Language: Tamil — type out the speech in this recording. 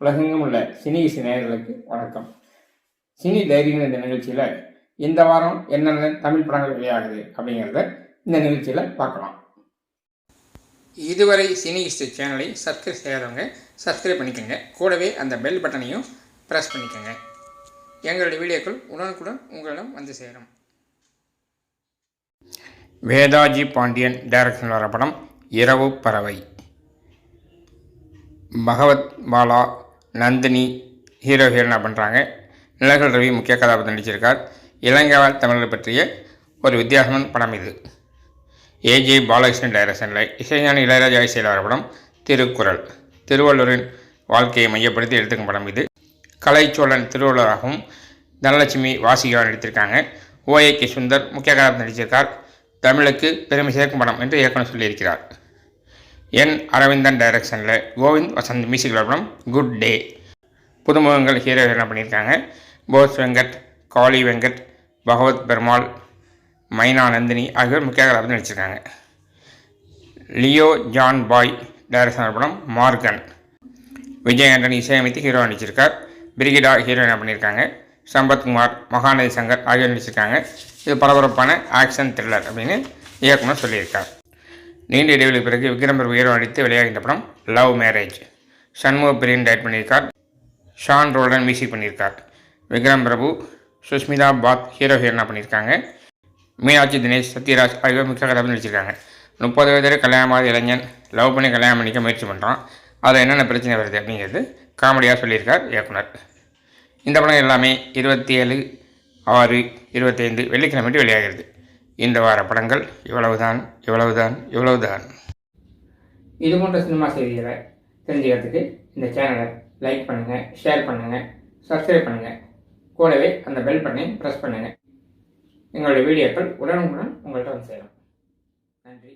உலகெங்கும் உள்ள சினி இசை நேயர்களுக்கு வணக்கம். சினி தைரியம் இந்த நிகழ்ச்சியில் இந்த வாரம் என்னென்ன தமிழ் படங்கள் வெளியாகுது அப்படிங்கிறத இந்த நிகழ்ச்சியில் பார்க்கலாம். இதுவரை சினி இஸ்ட் சேனலை சப்ஸ்கிரைப் செய்யாதவங்க சப்ஸ்கிரைப் பண்ணிக்கோங்க. கூடவே அந்த பெல் பட்டனையும் ப்ரெஸ் பண்ணிக்கோங்க. எங்களுடைய வீடியோக்கள் உடனுக்குடன் உங்களிடம் வந்து சேரும். வேதாஜி பாண்டியன் டைரக்ஷன் வர படம் இரவு பறவை. பகவத் பாலா நந்தினி ஹீரோ ஹீரோனா பண்ணுறாங்க நிலகல் ரவி முக்கிய கதாபாத்திரம் நடிச்சிருக்கார். இளங்கவால் தமிழரை பற்றிய ஒரு வித்தியாசமான படம் இது. ஏஜே பாலகிருஷ்ணன் டைரக்ஷனில் இசைஞானி இளையராஜா இசையில் வர படம் திருக்குறள். திருவள்ளுவரின் வாழ்க்கையை மையப்படுத்தி எடுத்துக்கும் படம் இது. கலைச்சோழன் திருவள்ளுவராகவும் தனலட்சுமி வாசிகா நடித்திருக்காங்க. ஓஏ கே சுந்தர் முக்கிய கதாபாத்திரம் நடிச்சிருக்கார். தமிழுக்கு பெருமை சேர்க்கும் படம் என்று இயக்குனர் சொல்லியிருக்கிறார். என் அரவிந்தன் டைரக்ஷனில் கோவிந்த் வசந்த் மியூசிக் படம் குட் டே புதுமுகங்கள் ஹீரோ என்ன பண்ணியிருக்காங்க. போஸ் வெங்கட் காளி வெங்கட் பகவத் பெருமாள் மைனா நந்தினி ஆகியோர் முக்கிய கதாபாத்திரம் நடிச்சிருக்காங்க. லியோ ஜான் பாய் டைரக்ஷன் படம் மார்கன். விஜயகண்டன் இசையமைத்து ஹீரோ நடிச்சிருக்கார். பிரிகிடா என்ன பண்ணியிருக்காங்க. சம்பத்குமார் மகாநதி சங்கர் ஆகியோர் நடிச்சிருக்காங்க. இது பரபரப்பான ஆக்ஷன் த்ரில்லர் அப்படின்னு இயக்குனர் சொல்லியிருக்கார். நீண்ட இடைவெளி பிறகு விக்ரம் பிரபு ஹீரோ நடித்து வெளியாகின்ற படம் லவ் மேரேஜ் சண்முக பிரியன் டைட் பண்ணியிருக்கார். ஷான் ரோல்டன் மியூசிக் பண்ணியிருக்கார். விக்ரம் பிரபு சுஷ்மிதா பாத் ஹீரோ ஹீரோனா பண்ணியிருக்காங்க. மீனாட்சி தினேஷ் சத்யராஜ் ஆகியோர் முக்கிய கதை நடிச்சிருக்காங்க. முப்பது வயது கல்யாணமாத இளைஞன் லவ் பண்ணி கல்யாணம் பண்ணிக்க முயற்சி பண்ணுறான் அதில் என்னென்ன பிரச்சனை வருது அப்படிங்கிறது காமெடியாக சொல்லியிருக்கார் இயக்குனர். இந்த படம் எல்லாமே இருபத்தி ஏழு ஆறு இருபத்தைந்து வெள்ளிக்கிழமை வெளியாகிறது. இந்த வார படங்கள் இவ்வளவுதான் இவ்வளவுதான் இவ்வளவுதான். இது போன்ற சினிமா செய்திகளை தெரிஞ்சுக்கிறதுக்கு இந்த சேனலை லைக் பண்ணுங்கள் ஷேர் பண்ணுங்கள் சப்ஸ்கிரைப் பண்ணுங்கள் கூடவே அந்த பெல் பட்டனையும் ப்ரெஸ் பண்ணுங்கள் எங்களுடைய வீடியோக்கள் உடனுக்குடன் உங்கள்கிட்ட வந்து சேரும். நன்றி.